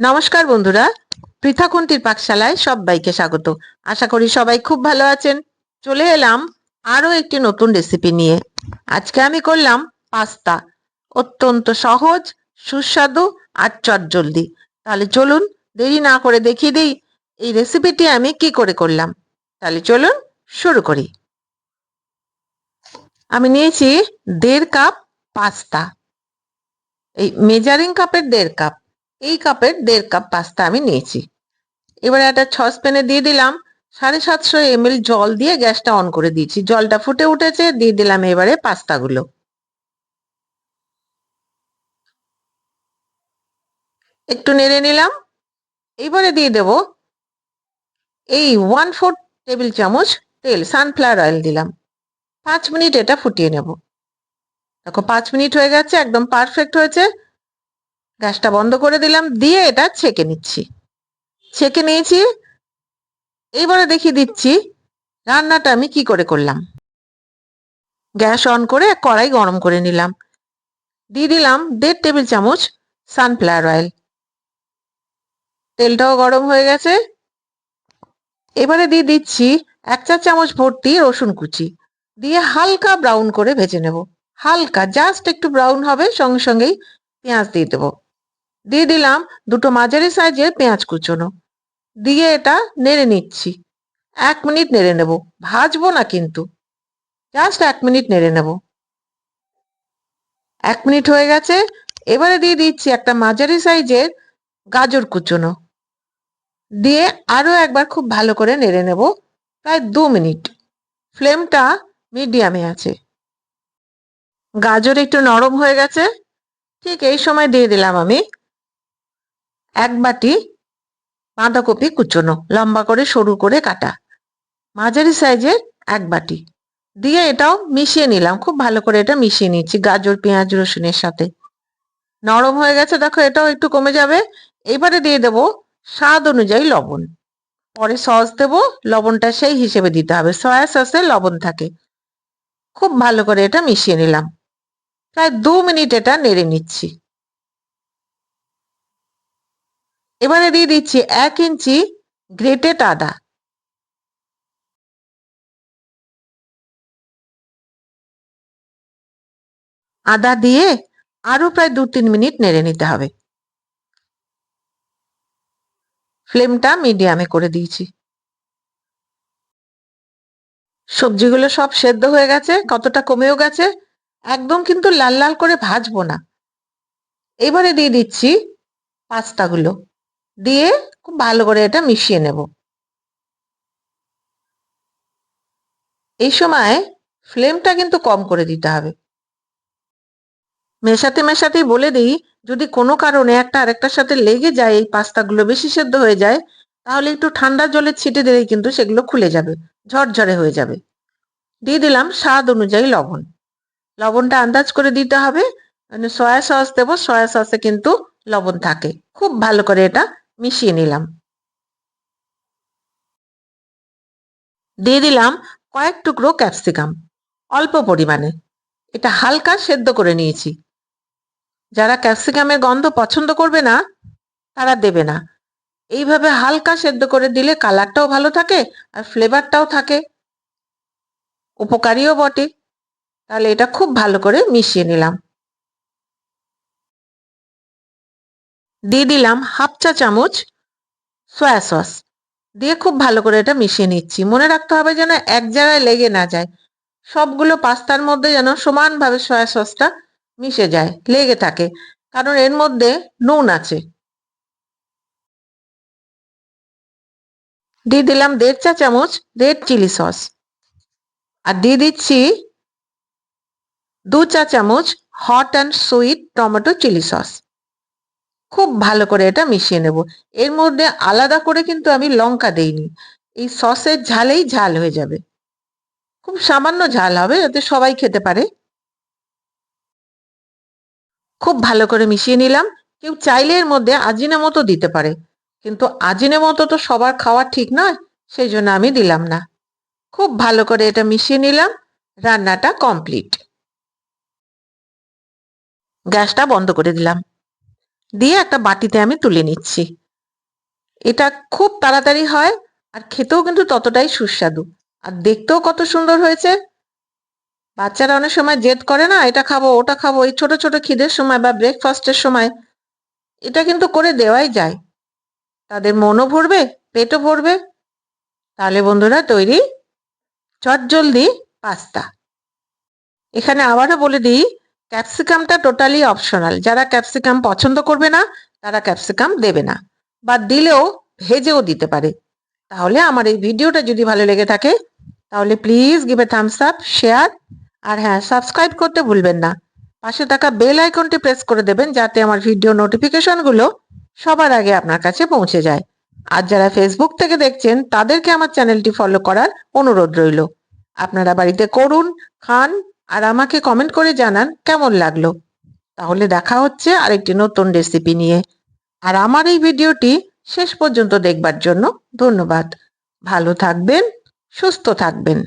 নমস্কার বন্ধুরা, পৃথাকুন্তির পাকশালায় সবাইকে স্বাগত। আশা করি সবাই খুব ভালো আছেন। চলে এলাম আরও একটি নতুন রেসিপি নিয়ে। আজকে আমি করলাম পাস্তা। অত্যন্ত সহজ, সুস্বাদু আর চটজলদি। তাহলে চলুন দেরি না করে দেখিয়ে দিই এই রেসিপিটি আমি কি করে করলাম। তাহলে চলুন শুরু করি। আমি নিয়েছি দেড় কাপ পাস্তা। এই মেজারিং কাপের দেড় কাপ। এই কাপের দেড় কাপ পাস্তা আমি নিয়েছি। এবারে একটা সসপ্যানে দিয়ে দিলাম। সাড়ে সাতশো এমএল জল দিয়ে গ্যাসটা অন করে দিয়েছি। জলটা ফুটে উঠেছে, দিয়ে দিলাম এবারে পাস্তাগুলো। একটু নেড়ে নিলাম। এবারে দিয়ে দেব এই ওয়ান ফোর টেবিল চামচ তেল, সানফ্লাওয়ার অয়েল দিলাম। পাঁচ মিনিট এটা ফুটিয়ে নেব। দেখো, পাঁচ মিনিট হয়ে গেছে, একদম পারফেক্ট হয়েছে। গ্যাসটা বন্ধ করে দিলাম, দিয়ে এটা ছেঁকে নিচ্ছি। ছেঁকে নিয়েছি, এইবারে দেখিয়ে দিচ্ছি, রান্নাটা আমি কি করে করলাম। গ্যাস অন করে কড়াই গরম করে নিলাম। দিয়ে দিলাম দেড় টেবিল চামচ সানফ্লাওয়ার অয়েল। তেলটাও গরম হয়ে গেছে। এবারে দিয়ে দিচ্ছি এক চা চামচ ভর্তি রসুন কুচি। দিয়ে হালকা ব্রাউন করে ভেজে নেব। হালকা, জাস্ট একটু ব্রাউন হবে, সঙ্গে সঙ্গেই পেঁয়াজ দিয়ে দেবো। দিয়ে দিলাম দুটো মাঝারি সাইজের পেঁয়াজ কুচোনো। দিয়ে এটা নেড়ে নিচ্ছি। এক মিনিট নেড়ে নেব। ভাজবো না কিন্তু। জাস্ট এক মিনিট নেড়ে নেব। এক মিনিট হয়ে গেছে। এবারে দিয়ে দিচ্ছি একটা মাঝারি সাইজের গাজর কুচোনো। দিয়ে আরও একবার খুব ভালো করে নেড়ে নেব। প্রায় দু মিনিট। ফ্লেমটা মিডিয়ামে আছে। গাজর একটু নরম হয়ে গেছে। ঠিক এই সময় দিয়ে দিলাম আমি এক বাটি বাঁধাকপি কুচোনো, লম্বা করে, সরু করে কাটা। মাঝারি সাইজের এক বাটি। দিয়ে এটাও মিশিয়ে নিলাম। খুব ভালো করে এটা মিশিয়ে নিচ্ছি গাজর, পেঁয়াজ, রসুনের সাথে। নরম হয়ে গেছে। দেখো, এটাও একটু কমে যাবে। এবারে দিয়ে দেব স্বাদ অনুযায়ী লবণ। পরে সস দেব। লবণটা সেই হিসেবে দিতে হবে। সয়া সসে লবণ থাকে। খুব ভালো করে এটা মিশিয়ে নিলাম। প্রায় দু মিনিট এটা নেড়ে নিচ্ছি। এবারে দিয়ে দিচ্ছি এক ইঞ্চি গ্রেটেড আদা আদা দিয়ে আরও প্রায় দু তিন মিনিট নেড়ে নিতে হবে। ফ্লেমটা মিডিয়ামে করে দিয়েছি। সবজিগুলো সব সেদ্ধ হয়ে গেছে, কতটা কমেও গেছে, একদম কিন্তু লাল লাল করে ভাজবো না। এবারে দিয়ে দিচ্ছি পাস্তাগুলো। দিয়ে খুব ভালো করে এটা মিশিয়ে নেব। এই সময় ফ্লেমটা কিন্তু কম করে দিতে হবে। মেশাতে মেশাতেই বলে দিই, যদি কোনো কারণে একটা আরেকটার সাথে লেগে যায়, এই পাস্তাগুলো বেশি সেদ্ধ হয়ে যায়, তাহলে একটু ঠান্ডা জলে ছিটে দিলেই কিন্তু সেগুলো খুলে যাবে, ঝরঝরে হয়ে যাবে। দিয়ে দিলাম স্বাদ অনুযায়ী লবণ। লবণটা আন্দাজ করে দিতে হবে। মানে সয়া সস দেবো, সয়া সসে কিন্তু লবণ থাকে। খুব ভালো করে এটা মিশিয়ে নিলাম। দিয়ে দিলাম কয়েক টুকরো ক্যাপসিকাম। অল্প পরিমাণে। এটা হালকা সেদ্ধ করে নিয়েছি। যারা ক্যাপসিকামের গন্ধ পছন্দ করবে না, তারা দেবে না। এইভাবে হালকা সেদ্ধ করে দিলে কালারটাও ভালো থাকে আর ফ্লেভারটাও থাকে। উপকারীও বটে। তাহলে এটা খুব ভালো করে মিশিয়ে নিলাম। দিয়ে দিলাম হাফ চা চামচ সয়া সস দিয়ে খুব ভালো করে এটা মিশিয়ে নিচ্ছি। মনে রাখতে হবে যেন এক জায়গায় লেগে না যায়। সবগুলো পাস্তার মধ্যে যেন সমানভাবে সয়া সসটা মিশে যায়, লেগে থাকে। কারণ এর মধ্যে নুন আছে। দিয়ে দিলাম দেড় চা চামচ রেড চিলি সস আর দিয়ে দিচ্ছি দু চা চামচ hot and sweet tomato chilli sauce খুব ভালো করে এটা মিশিয়ে নেব। এর মধ্যে আলাদা করে কিন্তু আমি লঙ্কা দেইনি। এই সসের ঝালেই ঝাল হয়ে যাবে। খুব সামান্য ঝাল হবে যাতে সবাই খেতে পারে। খুব ভালো করে মিশিয়ে নিলাম। কেউ চাইলে এর মধ্যে আজিনে মতো দিতে পারে। কিন্তু আজিনে মতো তো সবার খাওয়া ঠিক নয় সেই জন্য আমি দিলাম না। খুব ভালো করে এটা মিশিয়ে নিলাম। রান্নাটা কমপ্লিট। গ্যাসটা বন্ধ করে দিলাম। দিয়ে একটা বাটিতে আমি তুলে নিচ্ছি। এটা খুব তাড়াতাড়ি হয় আর খেতেও কিন্তু ততটাই সুস্বাদু। আর দেখতেও কত সুন্দর হয়েছে। বাচ্চারা অনেক সময় জেদ করে না, এটা খাব, ওটা খাব। এই ছোট ছোট খিদের সময় বা ব্রেকফাস্টের সময় এটা কিন্তু করে দেওয়াই যায়। তাদের মনও ভরবে, পেটও ভরবে। তাহলে বন্ধুরা, তৈরি চটজলদি পাস্তা। এখানে আবারও বলে দিই ক্যাপসিকামটা টোটালি অপশনাল যারা ক্যাপসিকাম পছন্দ করবে না, তারা ক্যাপসিকাম দেবে না। বা দিলেও ভেজেও দিতে পারে। তাহলে আমার এই ভিডিওটা যদি ভালো লেগে থাকে, তাহলে please give a thumbs up share আর হ্যাঁ সাবস্ক্রাইব করতে ভুলবেন না। পাশে থাকা বেল আইকনটি প্রেস করে দেবেন, যাতে আমার ভিডিও নোটিফিকেশনগুলো সবার আগে আপনার কাছে পৌঁছে যায়। আর যারা ফেসবুক থেকে দেখছেন, তাদেরকে আমার চ্যানেলটি ফলো করার অনুরোধ রইল। আপনারা বাড়িতে করুন, খান আর আমাকে কমেন্ট করে জানান কেমন লাগল। তাহলে দেখা হচ্ছে আরেকটি নতুন রেসিপি নিয়ে। আর আমার এই ভিডিওটি শেষ পর্যন্ত দেখবার জন্য ধন্যবাদ। ভালো থাকবেন, সুস্থ থাকবেন।